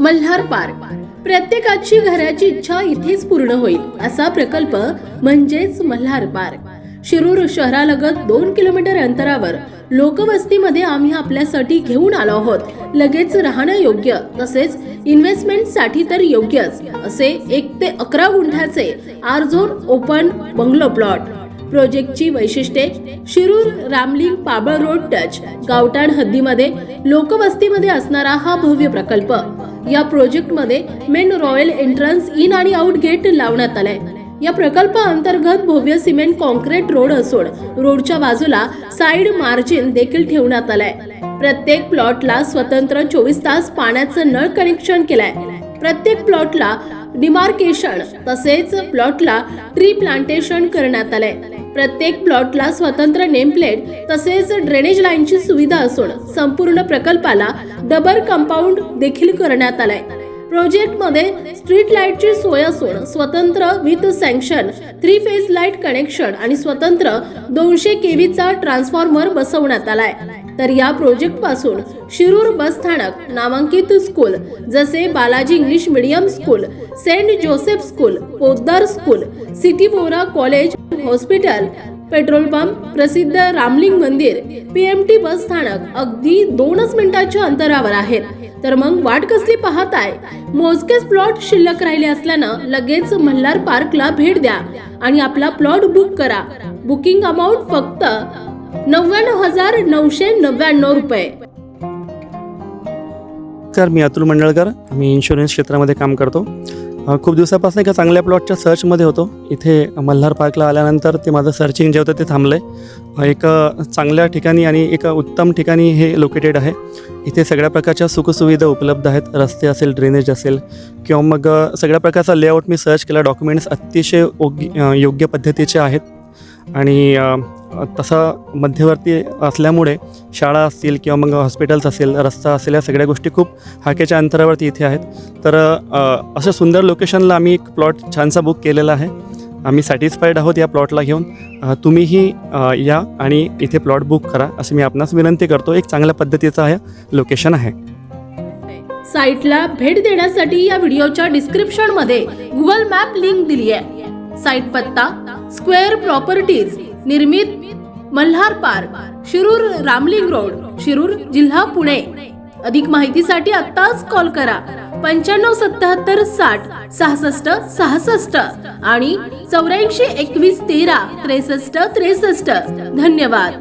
Malhar park. प्रत्येकाची घराची इच्छा इथेच पूर्ण होईल असा प्रकल्प म्हणजेच मल्हार पार्क. शिरूर शहरालगत दोन किलोमीटर अंतरावर लोकवस्तीमध्ये आम्ही आपल्यासाठी घेऊन आलो आहोत. लगेच राहणं योग्य तसेच इन्व्हेस्टमेंटसाठी तर योग्यच असे एक ते अकरा गुंठाचे R zone open bungalow plot प्रोजेक्टची वैशिष्ट्ये शिरूर रामलिंग पाबळ रोड टच गावठाण हद्दीमध्ये लोकवस्तीमध्ये असणारा हा भव्य प्रकल्प. या प्रोजेक्टमध्ये मेन रॉयल एंट्रन्स इन आणि आउट गेट लावण्यात आलाय. या प्रकल्प अंतर्गत भव्य सिमेंट कॉन्क्रीट रोड असून रोडच्या बाजूला साइड मार्जिन देखील ठेवण्यात आलाय. प्रत्येक प्लॉटला स्वतंत्र चोवीस तास पाण्याचं नळ कनेक्शन केलंय. प्रत्येक प्लॉटला डिमार्केशन तसेच प्लॉटला ट्री प्लांटेशन करण्यात आलंय. प्रत्येक प्लॉटला स्वतंत्र नेमप्लेट तसेच ड्रेनेज लाईनची सुविधा असून संपूर्ण प्रकल्पाला डबल कंपाऊंड देखील करण्यात आलाय. प्रोजेक्टमध्ये स्ट्रीट लाईटची सोय असून स्वतंत्र with sanction three phase light connection आणि स्वतंत्र दोनशे केव्हीचा ट्रान्सफॉर्मर बसवण्यात आलाय. तर या प्रोजेक्टपासून शिरूर बस स्थानक नामांकित स्कूल जसे Balaji English medium school saint Joseph school Poddar school city Bora college hospital petrol pump प्रसिद्ध रामलिंग मंदिर पीएमटी बस स्थानक अगदी दोनच मिनिटाच्या अंतरावर आहेत. तर मग वाट कसली पाहताय? मोजकेच प्लॉट शिल्लक राहिले असल्यानं लगेच मल्हार पार्कला भेट द्या आणि आपला प्लॉट बुक करा. बुकिंग अमाऊंट फक्त नव्याण्णव हजार नऊशे नव्याण्णव रुपये. तर मी अतुल मंडळकर. मी इन्शुरन्स क्षेत्रामध्ये काम करतो. खूप दिवसापासून एका चांगल्या प्लॉटच्या सर्चमध्ये होतो. इथे मल्हार पार्कला आल्यानंतर ते माझं सर्चिंग जे होतं ते थांबलं आहे एक चांगल्या ठिकाणी आणि एका उत्तम ठिकाणी हे लोकेटेड आहे. इथे सगळ्या प्रकारच्या सुखसुविधा उपलब्ध आहेत. रस्ते असेल ड्रेनेज असेल किंवा मग सगळ्या प्रकारचा लेआउट मी सर्च केला. डॉक्युमेंट्स अतिशय योग्य योग्य पद्धतीचे आहेत. आणि तसं मध्यवर्ती असल्यामुळे शाळा असतील किंवा मग हॉस्पिटल्स असेल रस्ता असेल या सगळ्या गोष्टी खूप हाकेच्या अंतरावरती इथे आहेत. तर असं सुंदर लोकेशनला आम्ही एक प्लॉट छानसा बुक केलेला आहे. आम्ही सॅटिस्फाईड आहोत या प्लॉटला घेऊन. तुम्हीही या आणि इथे प्लॉट बुक करा अशी मी आपणास विनंती करतो. एक चांगल्या पद्धतीचं आहे लोकेशन आहे. साईटला भेट देण्यासाठी या व्हिडिओच्या डिस्क्रिप्शनमध्ये गुगल मॅप लिंक दिली आहे साईट पत्ता स्क्वेअर प्रॉपर्टीज निर्मित मल्हार पार्क शिरूर रामलिंग रोड शिरूर जिल्हा पुणे. अधिक माहितीसाठी आत्ताच कॉल करा. पंच्याण्णव सत्याहत्तर साठ सहासष्ट सहासष्ट आणि चौऱ्याऐंशी एकवीस तेरा त्रेसष्ट त्रेसष्ट. धन्यवाद.